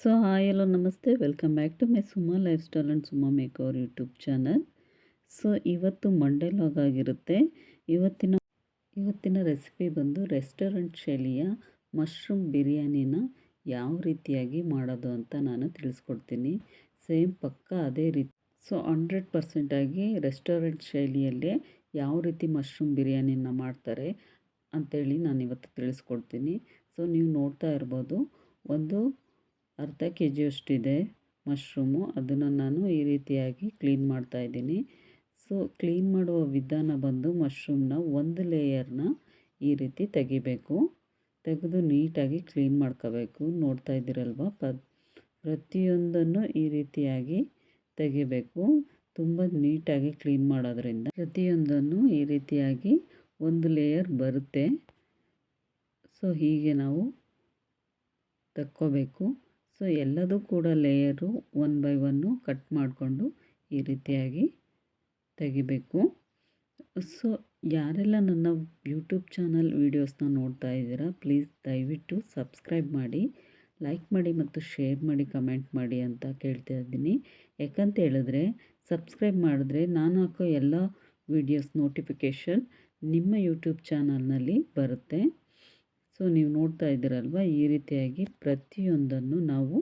So, hi hello ನಮಸ್ತೆ. Welcome back to my Suma lifestyle and Suma makeover YouTube channel. So, ಇವತ್ತು Monday log ಆಗಿರುತ್ತೆ. ಇವತ್ತಿನ ಇವತ್ತಿನ recipe ಬಂದು ರೆಸ್ಟೋರೆಂಟ್ ಶೈಲಿಯ ಮಶ್ರೂಮ್ ಬಿರಿಯಾನಿನ ಯಾವ ರೀತಿಯಾಗಿ ಮಾಡೋದು ಅಂತ ನಾನು ತಿಳಿಸ್ಕೊಡ್ತೀನಿ. ಸೇಮ್ ಪಕ್ಕ ಅದೇ ರೀತಿ, ಸೊ, ಹಂಡ್ರೆಡ್ ಪರ್ಸೆಂಟಾಗಿ ರೆಸ್ಟೋರೆಂಟ್ ಶೈಲಿಯಲ್ಲೇ ಯಾವ ರೀತಿ ಮಶ್ರೂಮ್ ಬಿರಿಯಾನಿನ ಮಾಡ್ತಾರೆ ಅಂಥೇಳಿ ನಾನು ಇವತ್ತು ತಿಳಿಸ್ಕೊಡ್ತೀನಿ. ಸೊ, ನೀವು ನೋಡ್ತಾ ಇರ್ಬೋದು. ಒಂದು ಅರ್ಧ ಕೆ ಜಿಯಷ್ಟಿದೆ ಮಶ್ರೂಮು. ಅದನ್ನು ನಾನು ಈ ರೀತಿಯಾಗಿ ಕ್ಲೀನ್ ಮಾಡ್ತಾ ಇದ್ದೀನಿ. ಸೊ, ಕ್ಲೀನ್ ಮಾಡುವ ವಿಧಾನ ಬಂದು ಮಶ್ರೂಮ್ನ ಒಂದು ಲೇಯರ್ನ ಈ ರೀತಿ ತೆಗಿಬೇಕು. ತೆಗೆದು ನೀಟಾಗಿ ಕ್ಲೀನ್ ಮಾಡ್ಕೋಬೇಕು. ನೋಡ್ತಾ ಇದ್ದೀರಲ್ವ? ಪ್ರತಿಯೊಂದನ್ನು ಈ ರೀತಿಯಾಗಿ ತೆಗಿಬೇಕು. ತುಂಬ ನೀಟಾಗಿ ಕ್ಲೀನ್ ಮಾಡೋದ್ರಿಂದ ಪ್ರತಿಯೊಂದನ್ನು ಈ ರೀತಿಯಾಗಿ ಒಂದು ಲೇಯರ್ ಬರುತ್ತೆ. ಸೊ, ಹೀಗೆ ನಾವು ತಕ್ಕೋಬೇಕು. ಸೊ ಎಲ್ಲದೂ ಕೂಡ layer one by one cut ಮಾಡಿಕೊಂಡು ಈ ರೀತಿಯಾಗಿ ತೆಗಿಬೇಕು. ಸೊ ಯಾರೆಲ್ಲ ನನ್ನ ಯೂಟ್ಯೂಬ್ ಚಾನಲ್ ವೀಡಿಯೋಸ್ನ ನೋಡ್ತಾ ಇದ್ದೀರಾ ಪ್ಲೀಸ್ ದಯವಿಟ್ಟು ಸಬ್ಸ್ಕ್ರೈಬ್ ಮಾಡಿ ಲೈಕ್ ಮಾಡಿ ಮತ್ತು ಶೇರ್ ಮಾಡಿ ಕಮೆಂಟ್ ಮಾಡಿ ಅಂತ ಕೇಳ್ತಾ ಇದ್ದೀನಿ. ಯಾಕಂತ ಹೇಳಿದ್ರೆ ಸಬ್ಸ್ಕ್ರೈಬ್ ಮಾಡಿದ್ರೆ ನಾನು ಹಾಕೋ ಎಲ್ಲ ವೀಡಿಯೋಸ್ ನೋಟಿಫಿಕೇಷನ್ ನಿಮ್ಮ ಯೂಟ್ಯೂಬ್ ಚಾನಲ್ನಲ್ಲಿ ಬರುತ್ತೆ. ಸೊ ನೀವು ನೋಡ್ತಾ ಇದ್ದೀರಲ್ವ? ಈ ರೀತಿಯಾಗಿ ಪ್ರತಿಯೊಂದನ್ನು ನಾವು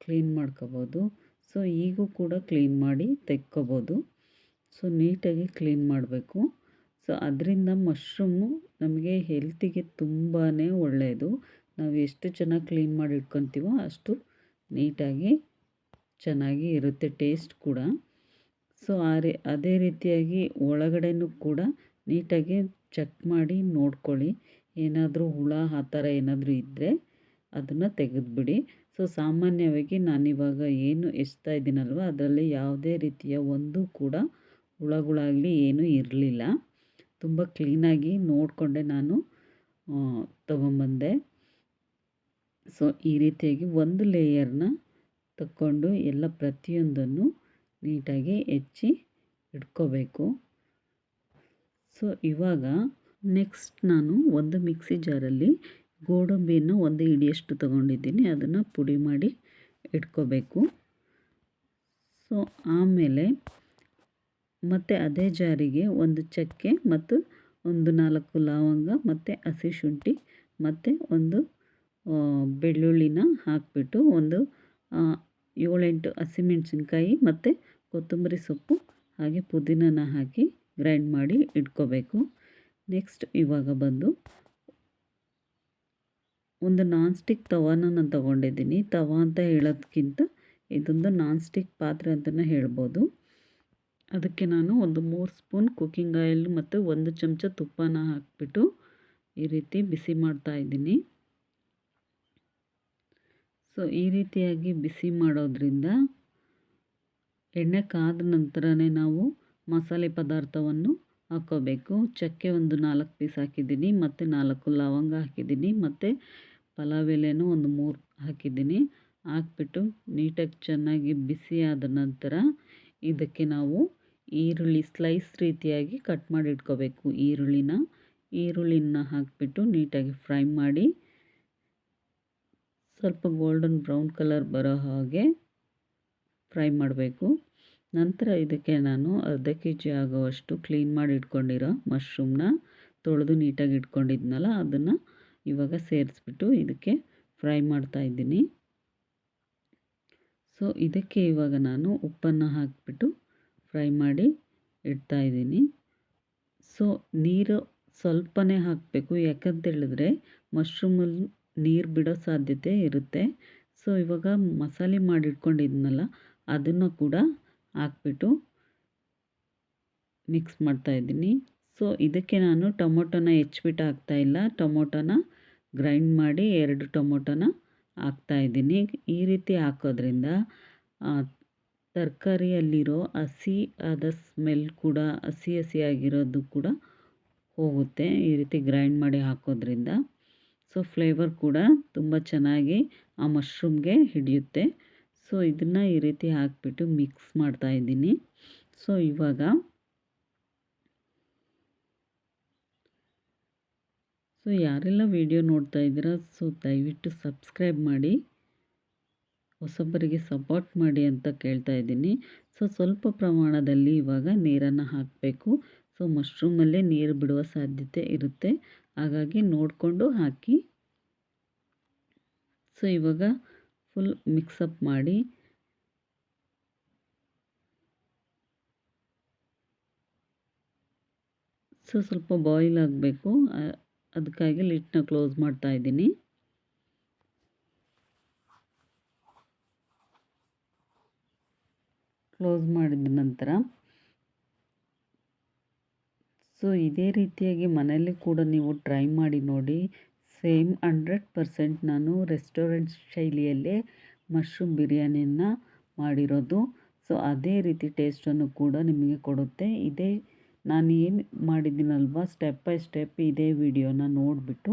ಕ್ಲೀನ್ ಮಾಡ್ಕೋಬೋದು. ಸೊ ಈಗೂ ಕೂಡ ಕ್ಲೀನ್ ಮಾಡಿ ತೆಕ್ಕೋಬೋದು. ಸೊ ನೀಟಾಗಿ ಕ್ಲೀನ್ ಮಾಡಬೇಕು. ಸೊ ಅದರಿಂದ ಮಶ್ರೂಮು ನಮಗೆ ಹೆಲ್ತಿಗೆ ತುಂಬಾ ಒಳ್ಳೆಯದು ನಾವು ಎಷ್ಟು ಚೆನ್ನಾಗಿ ಕ್ಲೀನ್ ಮಾಡಿ ಇಟ್ಕೊತೀವೋ ಅಷ್ಟು ನೀಟಾಗಿ ಚೆನ್ನಾಗಿ ಇರುತ್ತೆ ಟೇಸ್ಟ್ ಕೂಡ. ಸೊ ಆ ರೀ, ಅದೇ ರೀತಿಯಾಗಿ ಒಳಗಡೆನೂ ಕೂಡ ನೀಟಾಗಿ ಚೆಕ್ ಮಾಡಿ ನೋಡ್ಕೊಳ್ಳಿ. ಏನಾದರೂ ಹುಳ, ಆ ಥರ ಏನಾದರೂ ಇದ್ದರೆ ಅದನ್ನು ತೆಗೆದುಬಿಡಿ. ಸೊ ಸಾಮಾನ್ಯವಾಗಿ ನಾನಿವಾಗ ಏನು ಎಚ್ತಾ ಇದ್ದೀನಲ್ವ, ಅದರಲ್ಲಿ ಯಾವುದೇ ರೀತಿಯ ಒಂದು ಕೂಡ ಹುಳಗಳಾಗಲಿ ಏನೂ ಇರಲಿಲ್ಲ. ತುಂಬ ಕ್ಲೀನಾಗಿ ನೋಡಿಕೊಂಡೆ ನಾನು ತೊಗೊಂಬಂದೆ. ಸೊ ಈ ರೀತಿಯಾಗಿ ಒಂದು ಲೇಯರ್ನ ತಕ್ಕೊಂಡು ಎಲ್ಲ ಪ್ರತಿಯೊಂದನ್ನು ನೀಟಾಗಿ ಹೆಚ್ಚಿ ಇಟ್ಕೋಬೇಕು. ಸೊ ಇವಾಗ ನೆಕ್ಸ್ಟ್ ನಾನು ಒಂದು ಮಿಕ್ಸಿ ಜಾರಲ್ಲಿ ಗೋಡಂಬಿಯನ್ನು ಒಂದು ಇಡಿಯಷ್ಟು ತೊಗೊಂಡಿದ್ದೀನಿ. ಅದನ್ನು ಪುಡಿ ಮಾಡಿ ಇಟ್ಕೋಬೇಕು. ಸೊ ಆಮೇಲೆ ಮತ್ತು ಅದೇ ಜಾರಿಗೆ ಒಂದು ಚಕ್ಕೆ ಮತ್ತು ಒಂದು ನಾಲ್ಕು ಲವಂಗ ಮತ್ತು ಹಸಿ ಶುಂಠಿ ಮತ್ತು ಒಂದು ಬೆಳ್ಳುಳ್ಳಿನ ಹಾಕಿಬಿಟ್ಟು ಒಂದು ಏಳೆಂಟು ಹಸಿಮೆಣ್ಸಿನ್ಕಾಯಿ ಮತ್ತು ಕೊತ್ತಂಬರಿ ಸೊಪ್ಪು ಹಾಗೆ ಪುದೀನನ ಹಾಕಿ ಗ್ರೈಂಡ್ ಮಾಡಿ ಇಟ್ಕೋಬೇಕು. ನೆಕ್ಸ್ಟ್ ಇವಾಗ ಬಂದು ಒಂದು ನಾನ್ ಸ್ಟಿಕ್ ತವಾನ ನಾನು ತೊಗೊಂಡಿದ್ದೀನಿ. ತವ ಅಂತ ಹೇಳೋದಕ್ಕಿಂತ ಇದೊಂದು ನಾನ್ ಸ್ಟಿಕ್ ಪಾತ್ರೆ ಅಂತಲೇ ಹೇಳ್ಬೋದು. ಅದಕ್ಕೆ ನಾನು ಒಂದು ಮೂರು ಸ್ಪೂನ್ ಕುಕ್ಕಿಂಗ್ ಆಯಿಲ್ ಮತ್ತು ಒಂದು ಚಮಚ ತುಪ್ಪನ ಹಾಕಿಬಿಟ್ಟು ಈ ರೀತಿ ಬಿಸಿ ಮಾಡ್ತಾ ಇದ್ದೀನಿ. ಸೊ ಈ ರೀತಿಯಾಗಿ ಬಿಸಿ ಮಾಡೋದ್ರಿಂದ ಎಣ್ಣೆ ಕಾದ ನಂತರನೇ ನಾವು ಮಸಾಲೆ ಪದಾರ್ಥವನ್ನು ಹಾಕ್ಕೋಬೇಕು ಚಕ್ಕೆ ಒಂದು ನಾಲ್ಕು ಪೀಸ್ ಹಾಕಿದ್ದೀನಿ, ಮತ್ತು ನಾಲ್ಕು ಲವಂಗ ಹಾಕಿದ್ದೀನಿ, ಮತ್ತು ಪಲಾವ್ ಎಲೆನೂ ಒಂದು ಮೂರು ಹಾಕಿದ್ದೀನಿ. ಹಾಕ್ಬಿಟ್ಟು ನೀಟಾಗಿ ಚೆನ್ನಾಗಿ ಬಿಸಿ ಆದ ನಂತರ ಇದಕ್ಕೆ ನಾವು ಈರುಳ್ಳಿ ಸ್ಲೈಸ್ ರೀತಿಯಾಗಿ ಕಟ್ ಮಾಡಿ ಇಟ್ಕೋಬೇಕು ಈರುಳ್ಳಿನ. ಈರುಳ್ಳಿನ ಹಾಕಿಬಿಟ್ಟು ನೀಟಾಗಿ ಫ್ರೈ ಮಾಡಿ ಸ್ವಲ್ಪ ಗೋಲ್ಡನ್ ಬ್ರೌನ್ ಕಲರ್ ಬರೋ ಹಾಗೆ ಫ್ರೈ ಮಾಡಬೇಕು. ನಂತರ ಇದಕ್ಕೆ ನಾನು ಅರ್ಧ ಕೆ ಜಿ ಆಗೋವಷ್ಟು ಕ್ಲೀನ್ ಮಾಡಿ ಇಟ್ಕೊಂಡಿರೋ ಮಶ್ರೂಮ್ನ ತೊಳೆದು ನೀಟಾಗಿ ಇಟ್ಕೊಂಡಿದ್ನಲ್ಲ, ಅದನ್ನು ಇವಾಗ ಸೇರಿಸ್ಬಿಟ್ಟು ಇದಕ್ಕೆ ಫ್ರೈ ಮಾಡ್ತಾ ಇದ್ದೀನಿ. ಸೊ ಇದಕ್ಕೆ ಇವಾಗ ನಾನು ಉಪ್ಪನ್ನು ಹಾಕಿಬಿಟ್ಟು ಫ್ರೈ ಮಾಡಿ ಇಡ್ತಾ ಇದ್ದೀನಿ. ಸೊ ನೀರು ಸ್ವಲ್ಪನೇ ಹಾಕಬೇಕು ಯಾಕಂತೇಳಿದ್ರೆ ಮಶ್ರೂಮಲ್ಲಿ ನೀರು ಬಿಡೋ ಸಾಧ್ಯತೆ ಇರುತ್ತೆ. ಸೊ ಇವಾಗ ಮಸಾಲೆ ಮಾಡಿಟ್ಕೊಂಡಿದ್ನಲ್ಲ, ಅದನ್ನು ಕೂಡ ಹಾಕ್ಬಿಟ್ಟು ಮಿಕ್ಸ್ ಮಾಡ್ತಾಯಿದ್ದೀನಿ ಸೊ ಇದಕ್ಕೆ ನಾನು ಟೊಮೊಟೊನ ಹೆಚ್ಚಿಬಿಟ್ಟು ಹಾಕ್ತಾಯಿಲ್ಲ ಟೊಮೊಟೊನ ಗ್ರೈಂಡ್ ಮಾಡಿ ಎರಡು ಟೊಮೊಟೊನ ಹಾಕ್ತಾಯಿದ್ದೀನಿ ಈ ರೀತಿ ಹಾಕೋದ್ರಿಂದ ತರಕಾರಿಯಲ್ಲಿರೋ ಹಸಿ ಆದ ಸ್ಮೆಲ್ ಕೂಡ, ಹಸಿ ಹಸಿಯಾಗಿರೋದು ಕೂಡ ಹೋಗುತ್ತೆ. ಈ ರೀತಿ ಗ್ರೈಂಡ್ ಮಾಡಿ ಹಾಕೋದ್ರಿಂದ. ಸೊ ಫ್ಲೇವರ್ ಕೂಡ ತುಂಬ ಚೆನ್ನಾಗಿ ಆ ಮಶ್ರೂಮ್ಗೆ ಹಿಡಿಯುತ್ತೆ. ಸೊ, ಇದನ್ನು ಈ ರೀತಿ ಹಾಕಿಬಿಟ್ಟು ಮಿಕ್ಸ್ ಮಾಡ್ತಾ ಇದ್ದೀನಿ. ಸೊ, ಇವಾಗ ಸೊ, ಯಾರೆಲ್ಲ ವಿಡಿಯೋ ನೋಡ್ತಾ ಇದ್ದೀರಾ, ಸೊ, ದಯವಿಟ್ಟು ಸಬ್ಸ್ಕ್ರೈಬ್ ಮಾಡಿ. ಹೊಸೊಬ್ಬರಿಗೆ ಸಪೋರ್ಟ್ ಮಾಡಿ ಅಂತ ಕೇಳ್ತಾ ಇದ್ದೀನಿ. ಸೊ, ಸ್ವಲ್ಪ ಪ್ರಮಾಣದಲ್ಲಿ ಇವಾಗ ನೀರನ್ನು ಹಾಕಬೇಕು. ಸೊ, ಮಶ್ರೂಮಲ್ಲೇ ನೀರು ಬಿಡುವ ಸಾಧ್ಯತೆ ಇರುತ್ತೆ. ಹಾಗಾಗಿ ನೋಡಿಕೊಂಡು ಹಾಕಿ. ಸೊ, ಇವಾಗ ಫುಲ್ ಮಿಕ್ಸಪ್ ಮಾಡಿ ಸೊ ಸ್ವಲ್ಪ ಬಾಯ್ಲ್ ಆಗಬೇಕು. ಅದಕ್ಕಾಗಿ ಲಿಟ್ನ ಕ್ಲೋಸ್ ಮಾಡ್ತಾ ಇದ್ದೀನಿ. ಕ್ಲೋಸ್ ಮಾಡಿದ ನಂತರ ಸೊ ಇದೇ ರೀತಿಯಾಗಿ ಮನೆಯಲ್ಲಿ ಕೂಡ ನೀವು ಟ್ರೈ ಮಾಡಿ ನೋಡಿ ಸೇಮ್ ಹಂಡ್ರೆಡ್ ಪರ್ಸೆಂಟ್ ನಾನು ರೆಸ್ಟೋರೆಂಟ್ ಶೈಲಿಯಲ್ಲೇ ಮಶ್ರೂಮ್ ಬಿರಿಯಾನಿಯನ್ನು ಮಾಡಿರೋದು. ಸೊ, ಅದೇ ರೀತಿ ಟೇಸ್ಟನ್ನು ಕೂಡ ನಿಮಗೆ ಕೊಡುತ್ತೆ. ಇದೇ ನಾನು ಏನು ಮಾಡಿದ್ದೀನಲ್ವ, ಸ್ಟೆಪ್ ಬೈ ಸ್ಟೆಪ್ ಇದೇ ವಿಡಿಯೋನ ನೋಡಿಬಿಟ್ಟು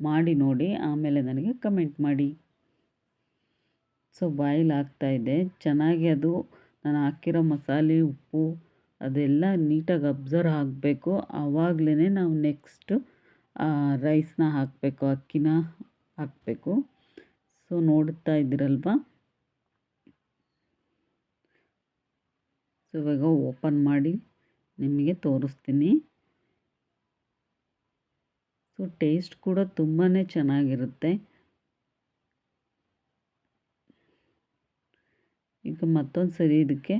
ಮಾಡಿ ನೋಡಿ, ಆಮೇಲೆ ನನಗೆ ಕಮೆಂಟ್ ಮಾಡಿ. ಸೊ, ಬಾಯ್ಲ್ ಆಗ್ತಾಯಿದೆ ಚೆನ್ನಾಗಿ ಅದು ನಾನು ಹಾಕಿರೋ ಮಸಾಲೆ, ಉಪ್ಪು ಅದೆಲ್ಲ ನೀಟಾಗಿ ಅಬ್ಸರ್ವ್ ಆಗಬೇಕು. ಆವಾಗಲೇ ನಾವು ನೆಕ್ಸ್ಟು ರೈಸ್ನ ಹಾಕಬೇಕು, ಅಕ್ಕಿನ ಹಾಕಬೇಕು. ಸೊ ನೋಡ್ತಾ ಇದ್ದೀರಲ್ವ? ಸೊ ಇವಾಗ ಓಪನ್ ಮಾಡಿ ನಿಮಗೆ ತೋರಿಸ್ತೀನಿ. ಸೊ ಟೇಸ್ಟ್ ಕೂಡ ತುಂಬಾ ಚೆನ್ನಾಗಿರುತ್ತೆ. ಈಗ ಮತ್ತೊಂದು ಸರಿ ಇದಕ್ಕೆ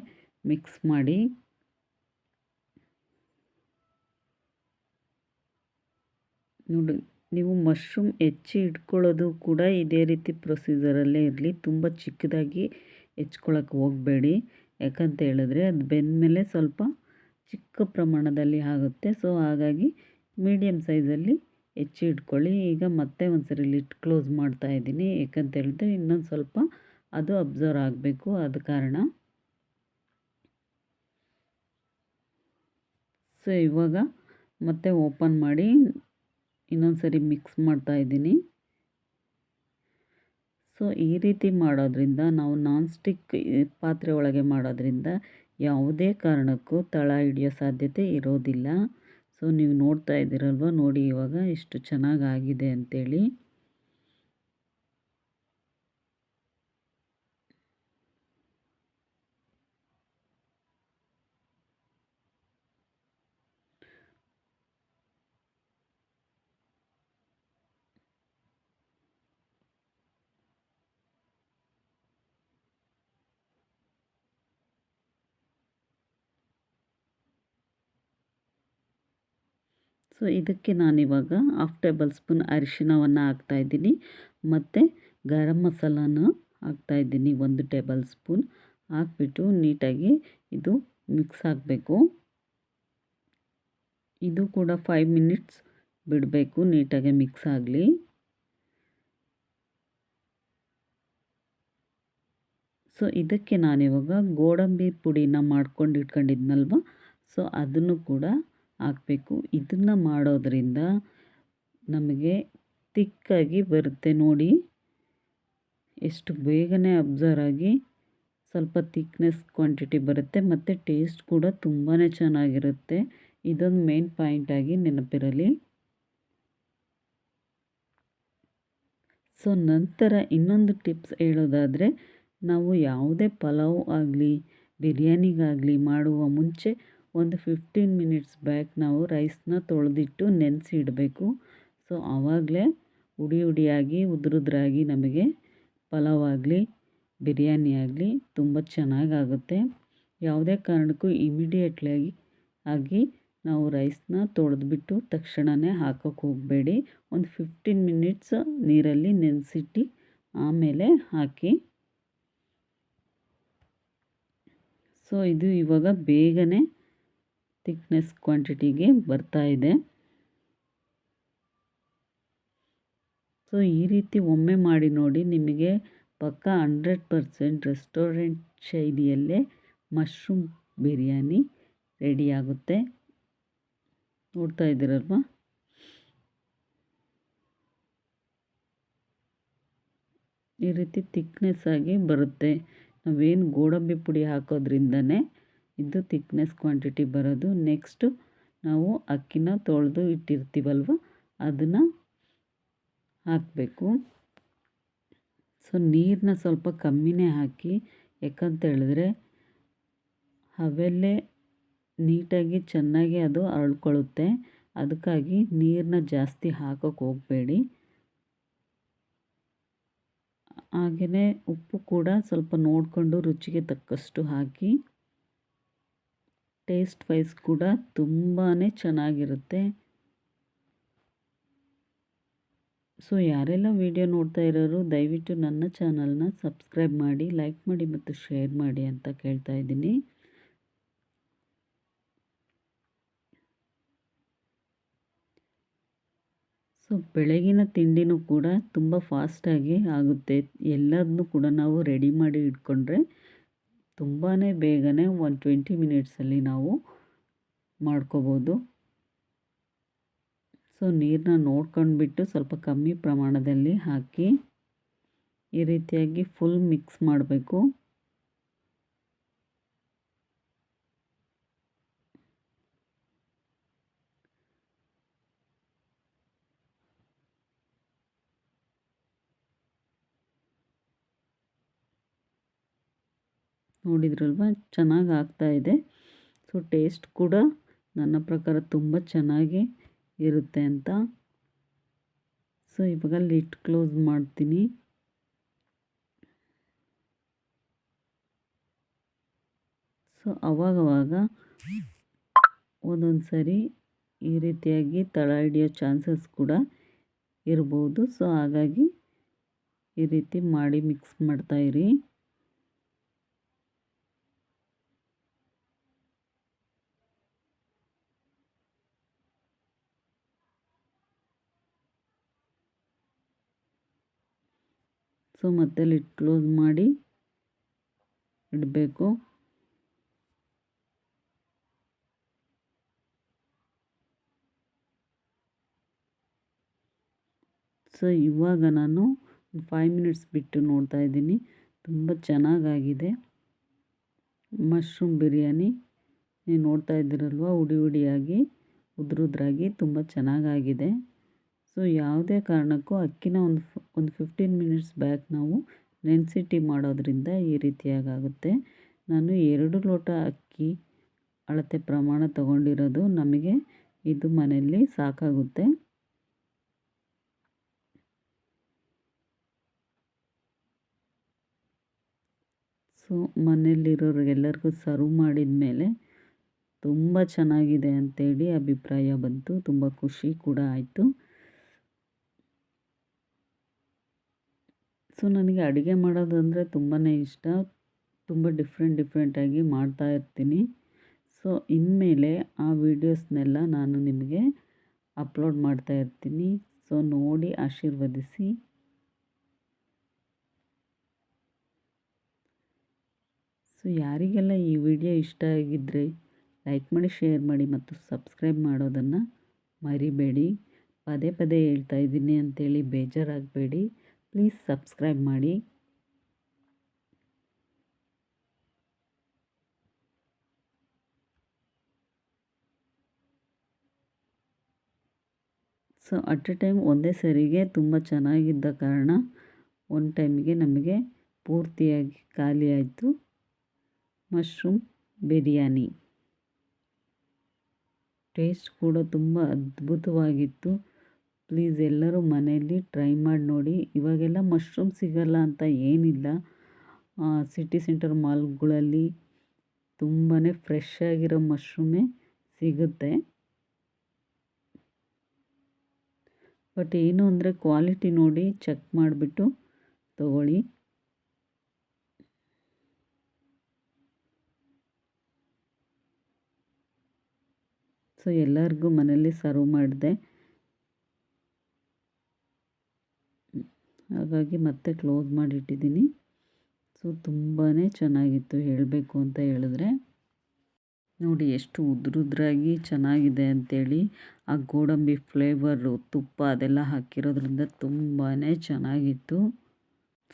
ಮಿಕ್ಸ್ ಮಾಡಿ ನೋಡಿ, ನೀವು ಮಶ್ರೂಮ್ ಹೆಚ್ಚಿ ಇಟ್ಕೊಳ್ಳೋದು ಕೂಡ ಇದೇ ರೀತಿ ಪ್ರೊಸೀಜರಲ್ಲೇ ಇರಲಿ. ತುಂಬ ಚಿಕ್ಕದಾಗಿ ಹೆಚ್ಕೊಳಕ್ಕೆ ಹೋಗಬೇಡಿ. ಯಾಕಂತ ಹೇಳಿದ್ರೆ ಅದು ಬೆಂದಮೇಲೆ ಸ್ವಲ್ಪ ಚಿಕ್ಕ ಪ್ರಮಾಣದಲ್ಲಿ ಆಗುತ್ತೆ. ಸೊ ಹಾಗಾಗಿ ಮೀಡಿಯಮ್ ಸೈಜಲ್ಲಿ ಹೆಚ್ಚಿ ಇಟ್ಕೊಳ್ಳಿ. ಈಗ ಮತ್ತೆ ಒಂದು ಸರಿ ಲಿಟ್ ಕ್ಲೋಸ್ ಮಾಡ್ತಾ ಇದ್ದೀನಿ. ಯಾಕಂತ ಹೇಳಿದ್ರೆ ಇನ್ನೊಂದು ಸ್ವಲ್ಪ ಅದು ಅಬ್ಸರ್ವ್ ಆಗಬೇಕು. ಆದ ಕಾರಣ ಸೊ ಇವಾಗ ಮತ್ತೆ ಓಪನ್ ಮಾಡಿ ಇನ್ನೊಂದು ಸರಿ ಮಿಕ್ಸ್ ಮಾಡ್ತಾ ಇದ್ದೀನಿ. ಸೊ ಈ ರೀತಿ ಮಾಡೋದ್ರಿಂದ ನಾವು ನಾನ್ ಸ್ಟಿಕ್ ಪಾತ್ರೆ ಒಳಗೆ ಮಾಡೋದ್ರಿಂದ ಯಾವುದೇ ಕಾರಣಕ್ಕೂ ತಳ ಹಿಡಿಯೋ ಸಾಧ್ಯತೆ ಇರೋದಿಲ್ಲ. ಸೊ ನೀವು ನೋಡ್ತಾ ಇದ್ದೀರಲ್ವ? ನೋಡಿ ಇವಾಗ ಎಷ್ಟು ಚೆನ್ನಾಗಾಗಿದೆ ಅಂಥೇಳಿ ಸೊ ಇದಕ್ಕೆ ನಾನಿವಾಗ ಹಾಫ್ ಟೇಬಲ್ ಸ್ಪೂನ್ ಅರಿಶಿಣವನ್ನು ಹಾಕ್ತಾಯಿದ್ದೀನಿ ಮತ್ತು ಗರಂ ಮಸಾಲಾನ ಹಾಕ್ತಾಯಿದ್ದೀನಿ ಒಂದು ಟೇಬಲ್ ಸ್ಪೂನ್ ಹಾಕ್ಬಿಟ್ಟು ನೀಟಾಗಿ ಇದು ಮಿಕ್ಸ್ ಆಗಬೇಕು. ಇದು ಕೂಡ ಫೈವ್ ಮಿನಿಟ್ಸ್ ಬಿಡಬೇಕು, ನೀಟಾಗಿ ಮಿಕ್ಸ್ ಆಗಲಿ. ಸೊ ಇದಕ್ಕೆ ನಾನಿವಾಗ ಗೋಡಂಬಿ ಪುಡಿನ ಮಾಡ್ಕೊಂಡು ಇಟ್ಕೊಂಡಿದ್ನಲ್ವ? ಸೊ ಅದನ್ನು ಕೂಡ ಹಾಕಬೇಕು. ಇದನ್ನು ಮಾಡೋದರಿಂದ ನಮಗೆ ತಿಕ್ಕಾಗಿ ಬರುತ್ತೆ ನೋಡಿ. ಎಷ್ಟು ಬೇಗನೆ ಅಬ್ಸರ್ವ್ ಆಗಿ ಸ್ವಲ್ಪ ತಿಕ್ನೆಸ್ ಕ್ವಾಂಟಿಟಿ ಬರುತ್ತೆ ಮತ್ತು ಟೇಸ್ಟ್ ಕೂಡ ತುಂಬಾ ಚೆನ್ನಾಗಿರುತ್ತೆ. ಇದೊಂದು ಮೇನ್ ಪಾಯಿಂಟಾಗಿ ನೆನಪಿರಲಿ. ಸೊ, ನಂತರ ಇನ್ನೊಂದು ಟಿಪ್ಸ್ ಹೇಳೋದಾದರೆ ನಾವು ಯಾವುದೇ ಪಲಾವ್ ಆಗಲಿ, ಬಿರಿಯಾನಿಗಾಗಲಿ ಮಾಡುವ ಮುಂಚೆ ಒಂದು ಫಿಫ್ಟೀನ್ ಮಿನಿಟ್ಸ್ ಬ್ಯಾಕ್ ನಾವು ರೈಸ್ನ ತೊಳೆದಿಟ್ಟು ನೆನೆಸಿ ಇಡಬೇಕು. ಸೊ ಆವಾಗಲೇ ಉಡಿ ಉಡಿಯಾಗಿ ಉದುರುದ್ರಾಗಿ ನಮಗೆ ಪಲಾವ್ ಆಗಲಿ ಬಿರಿಯಾನಿ ಆಗಲಿ ತುಂಬ ಚೆನ್ನಾಗಾಗುತ್ತೆ. ಯಾವುದೇ ಕಾರಣಕ್ಕೂ ಇಮಿಡಿಯೇಟ್ಲಾಗಿ ಆಗಿ ನಾವು ರೈಸ್ನ ತೊಳೆದ್ಬಿಟ್ಟು ತಕ್ಷಣವೇ ಹಾಕೋಕ್ಕೆ ಹೋಗಬೇಡಿ. ಒಂದು ಫಿಫ್ಟೀನ್ ಮಿನಿಟ್ಸ್ ನೀರಲ್ಲಿ ನೆನೆಸಿಟ್ಟು ಆಮೇಲೆ ಹಾಕಿ. ಸೊ ಇದು ಇವಾಗ ಬೇಗನೆ ಥಿಕ್ನೆಸ್ ಕ್ವಾಂಟಿಟಿಗೆ ಬರ್ತಾ ಇದೆ. ಸೊ ಈ ರೀತಿ ಒಮ್ಮೆ ಮಾಡಿ ನೋಡಿ ನಿಮಗೆ ಪಕ್ಕ ಹಂಡ್ರೆಡ್ ಪರ್ಸೆಂಟ್ ರೆಸ್ಟೋರೆಂಟ್ ಶೈಲಿಯಲ್ಲೇ ಮಶ್ರೂಮ್ ಬಿರಿಯಾನಿ ರೆಡಿಯಾಗುತ್ತೆ ನೋಡ್ತಾ ಇದ್ದೀರಲ್ವ? ಈ ರೀತಿ ಥಿಕ್ನೆಸ್ಸಾಗಿ ಬರುತ್ತೆ. ನಾವೇನು ಗೋಡಂಬಿ ಪುಡಿ ಹಾಕೋದ್ರಿಂದನೇ ಇದು ತಿಕ್ನೆಸ್ ಕ್ವಾಂಟಿಟಿ ಬರೋದು. ನೆಕ್ಸ್ಟು ನಾವು ಅಕ್ಕಿನ ತೊಳೆದು ಇಟ್ಟಿರ್ತೀವಲ್ವ? ಅದನ್ನು ಹಾಕಬೇಕು. ಸೊ ನೀರನ್ನ ಸ್ವಲ್ಪ ಕಮ್ಮಿನೇ ಹಾಕಿ, ಯಾಕಂತ ಹೇಳಿದ್ರೆ ಅವೆಲ್ಲೇ ನೀಟಾಗಿ ಚೆನ್ನಾಗಿ ಅದು ಅರಳ್ಕೊಳ್ಳುತ್ತೆ ಅದಕ್ಕಾಗಿ ನೀರನ್ನ ಜಾಸ್ತಿ ಹಾಕೋಕೆ ಹೋಗಬೇಡಿ. ಹಾಗೆಯೇ ಉಪ್ಪು ಕೂಡ ಸ್ವಲ್ಪ ನೋಡಿಕೊಂಡು ರುಚಿಗೆ ತಕ್ಕಷ್ಟು ಹಾಕಿ. ಟೇಸ್ಟ್ ವೈಸ್ ಕೂಡ ತುಂಬಾ ಚೆನ್ನಾಗಿರುತ್ತೆ. ಸೊ ಯಾರೆಲ್ಲ ವಿಡಿಯೋ ನೋಡ್ತಾ ಇರೋರು, ದಯವಿಟ್ಟು ನನ್ನ ಚಾನಲ್ನ ಸಬ್ಸ್ಕ್ರೈಬ್ ಮಾಡಿ ಲೈಕ್ ಮಾಡಿ ಮತ್ತು ಶೇರ್ ಮಾಡಿ ಅಂತ ಕೇಳ್ತಾ ಇದ್ದೀನಿ. ಸೊ ಬೆಳಗಿನ ತಿಂಡಿನೂ ಕೂಡ ತುಂಬ ಫಾಸ್ಟಾಗಿ ಆಗುತ್ತೆ. ಎಲ್ಲದನ್ನೂ ಕೂಡ ನಾವು ರೆಡಿ ಮಾಡಿ ಇಟ್ಕೊಂಡ್ರೆ ತುಂಬಾ ಬೇಗನೆ ಒಂದು ಟ್ವೆಂಟಿ ಮಿನಿಟ್ಸಲ್ಲಿ ನಾವು ಮಾಡ್ಕೋಬೋದು. ಸೊ ನೀರನ್ನ ನೋಡ್ಕೊಂಡ್ಬಿಟ್ಟು ಸ್ವಲ್ಪ ಕಮ್ಮಿ ಪ್ರಮಾಣದಲ್ಲಿ ಹಾಕಿ ಈ ರೀತಿಯಾಗಿ ಫುಲ್ ಮಿಕ್ಸ್ ಮಾಡಬೇಕು. ನೋಡಿದ್ರಲ್ವ? ಚೆನ್ನಾಗಿ ಆಗ್ತಾ ಇದೆ. ಸೊ ಟೇಸ್ಟ್ ಕೂಡ ನನ್ನ ಪ್ರಕಾರ ತುಂಬ ಚೆನ್ನಾಗಿ ಇರುತ್ತೆ ಅಂತ. ಸೊ ಇವಾಗ ಲಿಟ್ ಕ್ಲೋಸ್ ಮಾಡ್ತೀನಿ. ಸೊ ಅವಾಗವಾಗ ಒಂದೊಂದು ಸರಿ ಈ ರೀತಿಯಾಗಿ ತಳ ಹಿಡಿಯೋ ಚಾನ್ಸಸ್ ಕೂಡ ಇರ್ಬೋದು. ಸೊ ಹಾಗಾಗಿ ಈ ರೀತಿ ಮಾಡಿ ಮಿಕ್ಸ್ ಮಾಡ್ತಾಯಿರಿ ಸೊ ಮತ್ತೆ ಲಿಟ್ ಕ್ಲೋಸ್ ಮಾಡಿ ಇಡಬೇಕು. ಸೊ, ಇವಾಗ ನಾನು ಫೈವ್ ಮಿನಿಟ್ಸ್ ಬಿಟ್ಟು ನೋಡ್ತಾ ಇದ್ದೀನಿ. ತುಂಬ ಚೆನ್ನಾಗಾಗಿದೆ. ಮಶ್ರೂಮ್ ಬಿರಿಯಾನಿ. ನೀವು ನೋಡ್ತಾ ಇದ್ದೀರಲ್ವ? ಉಡಿ ಉಡಿಯಾಗಿ ಉದ್ರುದ್ರಾಗಿ ತುಂಬ ಚೆನ್ನಾಗಾಗಿದೆ. ಸೊ ಯಾವುದೇ ಕಾರಣಕ್ಕೂ ಅಕ್ಕಿನ ಒಂದು ಒಂದು ಫಿಫ್ಟೀನ್ ಮಿನಿಟ್ಸ್ ಬ್ಯಾಕ್ ನಾವು ನೆನೆಸಿಟ್ಟಿ ಮಾಡೋದ್ರಿಂದ ಈ ರೀತಿಯಾಗುತ್ತೆ ನಾನು ಎರಡು ಲೋಟ ಅಕ್ಕಿ ಅಳತೆ ಪ್ರಮಾಣ ತಗೊಂಡಿರೋದು ನಮಗೆ ಇದು ಮನೆಯಲ್ಲಿ ಸಾಕಾಗುತ್ತೆ. ಸೊ ಮನೆಯಲ್ಲಿರೋರಿಗೆಲ್ಲರಿಗೂ ಸರ್ವ್ ಮಾಡಿದ ಮೇಲೆ ತುಂಬ ಚೆನ್ನಾಗಿದೆ ಅಂತೇಳಿ ಅಭಿಪ್ರಾಯ ಬಂತು, ತುಂಬ ಖುಷಿ ಕೂಡ ಆಯಿತು. ಸೊ, ನನಗೆ ಅಡುಗೆ ಮಾಡೋದಂದರೆ ತುಂಬಾ ಇಷ್ಟ. ತುಂಬ ಡಿಫ್ರೆಂಟ್ ಡಿಫ್ರೆಂಟಾಗಿ ಮಾಡ್ತಾ ಇರ್ತೀನಿ. ಸೊ, ಇನ್ಮೇಲೆ ಆ ವೀಡಿಯೋಸ್ನೆಲ್ಲ ನಾನು ನಿಮಗೆ ಅಪ್ಲೋಡ್ ಮಾಡ್ತಾ ಇರ್ತೀನಿ. ಸೊ, ನೋಡಿ, ಆಶೀರ್ವದಿಸಿ. ಸೊ, ಯಾರಿಗೆಲ್ಲ ಈ ವಿಡಿಯೋ ಇಷ್ಟ ಆಗಿದ್ದರೆ ಲೈಕ್ ಮಾಡಿ, ಶೇರ್ ಮಾಡಿ ಮತ್ತು ಸಬ್ಸ್ಕ್ರೈಬ್ ಮಾಡೋದನ್ನು ಮರಿಬೇಡಿ. ಪದೇ ಪದೇ ಹೇಳ್ತಾ ಇದ್ದೀನಿ ಅಂತೇಳಿ ಬೇಜಾರಾಗಬೇಡಿ. ಪ್ಲೀಸ್ ಸಬ್ಸ್ಕ್ರೈಬ್ ಮಾಡಿ. ಸೊ ಅಟ್ ಎ ಟೈಮ್ ಒಂದೇ ಸರಿಗೆ ತುಂಬ ಚೆನ್ನಾಗಿದ್ದ ಕಾರಣ ಒಂದು ಟೈಮಿಗೆ ನಮಗೆ ಪೂರ್ತಿಯಾಗಿ ಖಾಲಿ ಆಯಿತು. ಮಶ್ರೂಮ್ ಬಿರಿಯಾನಿ ಟೇಸ್ಟ್ ಕೂಡ ತುಂಬ ಅದ್ಭುತವಾಗಿತ್ತು. ಪ್ಲೀಸ್ ಎಲ್ಲರೂ ಮನೆಯಲ್ಲಿ ಟ್ರೈ ಮಾಡಿ ನೋಡಿ. ಇವಾಗೆಲ್ಲ ಮಶ್ರೂಮ್ ಸಿಗಲ್ಲ ಅಂತ ಏನಿಲ್ಲ. ಸಿಟಿ ಸೆಂಟರ್ ಮಾಲ್ಗಳಲ್ಲಿ ತುಂಬಾ ಫ್ರೆಶ್ ಆಗಿರೋ ಮಶ್ರೂಮೇ ಸಿಗುತ್ತೆ. ಬಟ್ ಏನು ಅಂದರೆ ಕ್ವಾಲಿಟಿ ನೋಡಿ ಚೆಕ್ ಮಾಡಿಬಿಟ್ಟು ತಗೊಳ್ಳಿ. ಸೊ ಎಲ್ಲರಿಗೂ ಮನೆಯಲ್ಲಿ ಸರ್ವ್ ಮಾಡಿದೆ. ಹಾಗಾಗಿ ಮತ್ತೆ ಕ್ಲೋಸ್ ಮಾಡಿಟ್ಟಿದ್ದೀನಿ. ಸೊ ತುಂಬಾ ಚೆನ್ನಾಗಿತ್ತು ಹೇಳಬೇಕು ಅಂತ ಹೇಳಿದ್ರೆ. ನೋಡಿ, ಎಷ್ಟು ಉದ್ರುದ್ರಾಗಿ ಚೆನ್ನಾಗಿದೆ ಅಂಥೇಳಿ ಆ ಗೋಡಂಬಿ ಫ್ಲೇವರು, ತುಪ್ಪ ಅದೆಲ್ಲ ಹಾಕಿರೋದ್ರಿಂದ ತುಂಬಾ ಚೆನ್ನಾಗಿತ್ತು.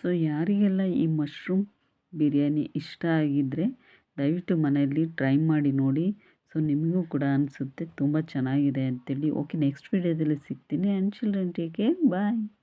ಸೊ, ಯಾರಿಗೆಲ್ಲ ಈ ಮಶ್ರೂಮ್ ಬಿರಿಯಾನಿ ಇಷ್ಟ ಆಗಿದ್ದರೆ ದಯವಿಟ್ಟು ಮನೆಯಲ್ಲಿ ಟ್ರೈ ಮಾಡಿ ನೋಡಿ. ಸೊ, ನಿಮಗೂ ಕೂಡ ಅನಿಸುತ್ತೆ ತುಂಬ ಚೆನ್ನಾಗಿದೆ ಅಂತೇಳಿ. ಓಕೆ, ನೆಕ್ಸ್ಟ್ ವೀಡಿಯೋದಲ್ಲಿ ಸಿಗ್ತೀನಿ. And children take care bye